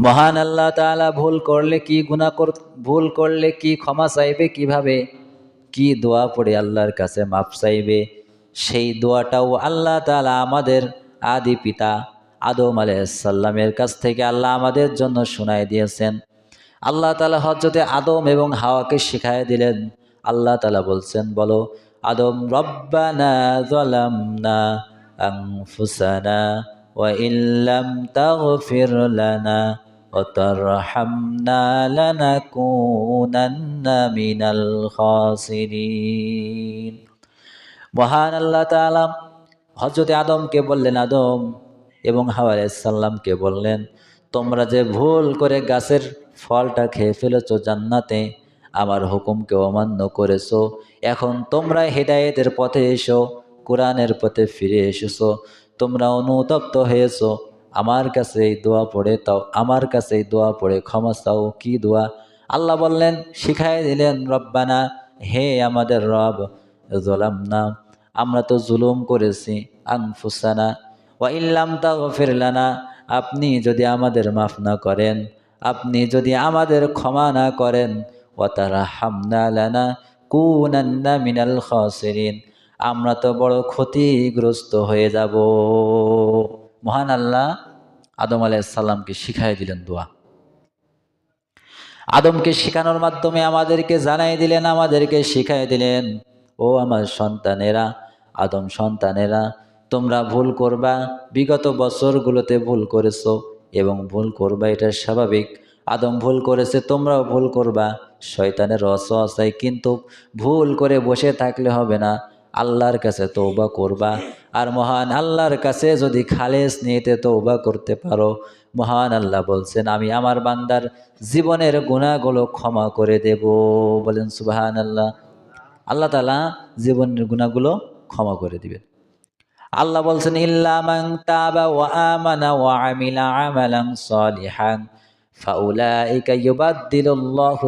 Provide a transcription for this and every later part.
মহান আল্লাহ তাআলা ভুল করলে কি গুনাহ কর, ভুল করলে কি ক্ষমা চাইবে কীভাবে? কি দোয়া পড়ে আল্লাহর কাছে মাপ চাইবে? সেই দোয়াটাও আল্লাহ তাআলা আমাদের আদি পিতা আদম আলাইসাল্লামের কাছ থেকে আল্লাহ আমাদের জন্য শোনায় দিয়েছেন। আল্লাহ তালা হজরতে আদম এবং হাওয়াকে শিখাই দিলেন। আল্লাহ তালা বলছেন, বলো, আদম, রব্বানা ওয়া ইল্লাম তাগফির লানা তারহামনা লানাকুনান্না মিনাল খাসিরিন মহান আল্লাহ তাআলা হজরতে আদমকে বললেন, আদম এবং হাওয়া সাল্লামকে বললেন, তোমরা যে ভুল করে গাছের ফলটা খেয়ে ফেলেছো জান্নাতে, আমার হুকুমকে অমান্য করেছ। এখন তোমরা হেদায়েতের পথে এসো, কোরআনের পথে ফিরে এসেছ, তোমরা অনুতপ্ত হয়েছো আমার কাছে এই দোয়া পড়ে তাও আমার কাছে এই দোয়া পড়ে, ক্ষমা চাও, কি দোয়া? আল্লাহ বললেন, শিখাই দিলেন, রব্বানা, হে আমাদের রব জলাম না আমরা তো জুলুম করেছি, আনফুসানা, ওয়া ইল্লাম তাগফির লানা, আপনি যদি আমাদের মাফ না করেন, আপনি যদি আমাদের ক্ষমা না করেন ও তারা হামনা লানা কুনান্না মিনাল খাসিরিন, আমরা তো বড় ক্ষতিগ্রস্ত হয়ে যাব। মহান আল্লাহ আদম আলাইসাল্লামকে শিখাই দিলেন দোয়া। আদমকে শেখানোর মাধ্যমে আমাদেরকে জানাই দিলেন, আমাদেরকে শিখাই দিলেন, ও আমার সন্তানেরা, আদম সন্তানেরা, তোমরা ভুল করবা, বিগত বছরগুলোতে ভুল করেছ এবং ভুল করবা, এটা স্বাভাবিক। আদম ভুল করেছে, তোমরাও ভুল করবা। শয়তানের অসহায় কিন্তু ভুল করে বসে থাকলে হবে না। আল্লাহর কাছে তৌবা করবা। আর মহান আল্লাহর কাছে যদি খালেস নিয়েতে তৌবা করতে পারো, মহান আল্লাহ বলছেন, আমি আমার বান্দার জীবনের গুণাগুলো ক্ষমা করে দেব। বলেন সুবাহান আল্লাহ আল্লাহ তালা জীবনের গুণাগুলো ক্ষমা করে দিবেন। আল্লাহ বলছেন ইল্লামাং তাবা ওয়া আমানা ওয়া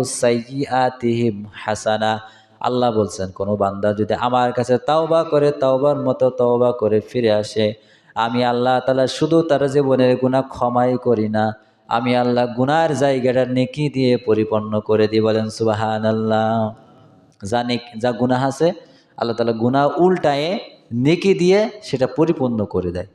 সাইয়্যাতিহিম হাসানা। আল্লাহ বলছেন, কোনো বান্দা যদি আমার কাছে তাওবা করে, তাওবার মতো তওবা করে ফিরে আসে, আমি আল্লাহ তালা শুধু তার জীবনের গুনাহ ক্ষমাই করি না, আমি আল্লাহ গুনার জায়গাটা নেকি দিয়ে পরিপূর্ণ করে দিই, বলেন সুবাহান আল্লাহ যা নেক, যা গুনাহ আছে, আল্লাহ তালা গুনাহ উল্টায়ে নেকি দিয়ে সেটা পরিপূর্ণ করে দেয়।